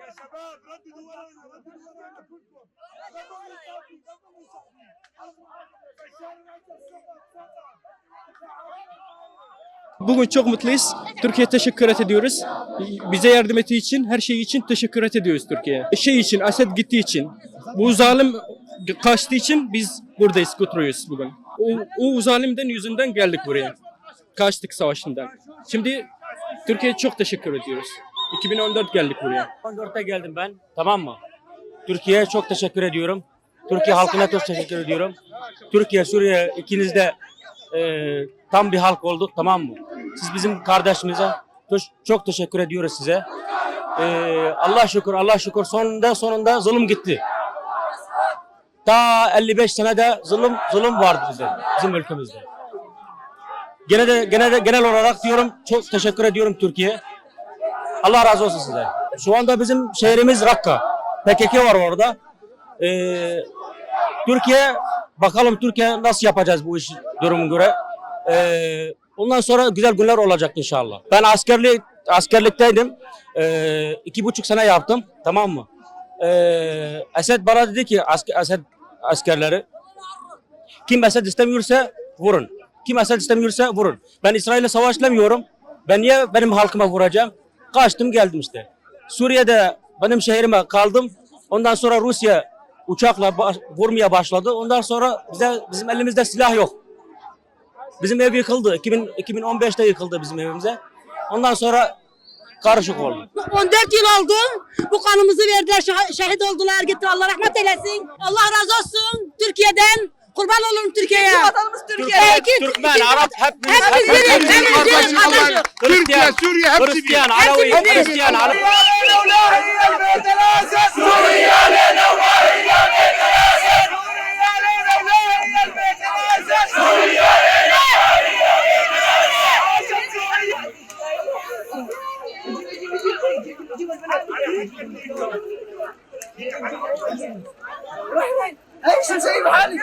يا شباب رددوا ورانا رددوا ورانا كلكم رددوا مصابين رددوا مصابين بشار الاسد سقط سقط Bugün çok mutluyuz. Türkiye'ye teşekkür ediyoruz. Bize yardım ettiği için, her şey için teşekkür ediyoruz Türkiye'ye. Şey için, Asad gittiği için, bu zalim kaçtığı için biz buradayız, oturuyoruz bugün. O, o zalimden yüzünden geldik buraya. Kaçtık savaşından. Şimdi Türkiye'ye çok teşekkür ediyoruz. 2014 geldik buraya. 14'te geldim ben. Tamam mı? Türkiye'ye çok teşekkür ediyorum. Türkiye halkına çok teşekkür ediyorum. Türkiye, Suriye ikiniz de e, tam bir halk olduk tamam mı? Siz bizim kardeşimize çok teşekkür ediyoruz size. E, Allah şükür, Allah şükür sonunda sonunda zulüm gitti. Ta 55 senede zulüm zulüm vardı bize, bizim ülkemizde. Gene de gene de genel olarak diyorum çok teşekkür ediyorum Türkiye. Allah razı olsun size. Şu anda bizim şehrimiz Rakka. PKK var orada. Ee, Türkiye bakalım Türkiye nasıl yapacağız bu iş durumu göre. Ee, ondan sonra güzel günler olacak inşallah. Ben askerlik askerlikteydim. Ee, iki buçuk sene yaptım. Tamam mı? Ee, Esed bana dedi ki Esed askerleri kim Esed istemiyorsa vurun. Kim Esed istemiyorsa vurun. Ben İsrail'le savaşlamıyorum. Ben niye benim halkıma vuracağım? Kaçtım geldim işte. Suriye'de benim şehrime kaldım. Ondan sonra Rusya uçakla baş- vurmaya başladı. Ondan sonra bize bizim elimizde silah yok. Bizim ev yıkıldı. 2000, 2015'te yıkıldı bizim evimize. Ondan sonra karışık oldu. 14 yıl oldu. Bu kanımızı verdiler. Şehit oldular. Gitti. Allah rahmet eylesin. Allah razı olsun. Türkiye'den. Kurban olurum Türkiye'ye. Vatanımız Türkiye. Türkmen, Arap hep Hepimiz biriz. Hepimiz biriz. Türkiye, Suriye hepsi bir. Hristiyan, Alevi, Hristiyan, Alevi. Action, save, honey!